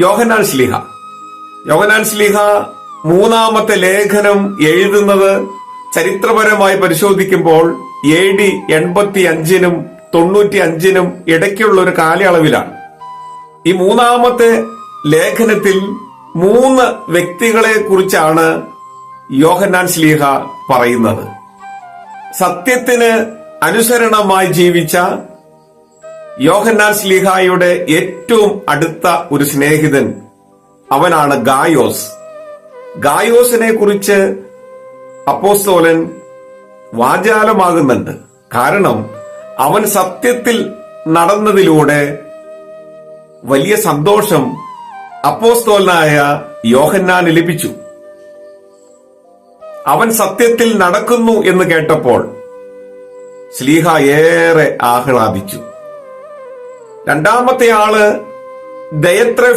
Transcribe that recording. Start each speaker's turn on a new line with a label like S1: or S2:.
S1: യോഹനാൻ ശ്ലീഹ യോഹനാൻ ശ്ലീഹ മൂന്നാമത്തെ ലേഖനം എഴുതുന്നത് ചരിത്രപരമായി പരിശോധിക്കുമ്പോൾ എ ഡി എൺപത്തി അഞ്ചിനും തൊണ്ണൂറ്റി അഞ്ചിനും ഇടയ്ക്കുള്ള ഒരു കാലയളവിലാണ്. ഈ മൂന്നാമത്തെ ലേഖനത്തിൽ മൂന്ന് വ്യക്തികളെ കുറിച്ചാണ് യോഹന്നാൻ ശ്ലീഹ പറയുന്നത്. സത്യത്തിന് അനുസരണമായി ജീവിച്ച യോഹന്നാൻ സ്ലിഹായുടെ ഏറ്റവും അടുത്ത ഒരു സ്നേഹിതൻ അവനാണ് ഗായോസ്. ഗായോസിനെ കുറിച്ച് അപ്പോസ്തോലൻ വാചാലമാകുന്നുണ്ട്. കാരണം അവൻ സത്യത്തിൽ നടന്നതിലൂടെ വലിയ സന്തോഷം അപ്പോസ്തോലനായ യോഹന്നാൻ ലഭിച്ചു. അവൻ സത്യത്തിൽ നടക്കുന്നു എന്ന് കേട്ടപ്പോൾ സ്ലീഹ ഏറെ ആഹ്ലാദിച്ചു. രണ്ടാമത്തെ ആൾ ദയത്ര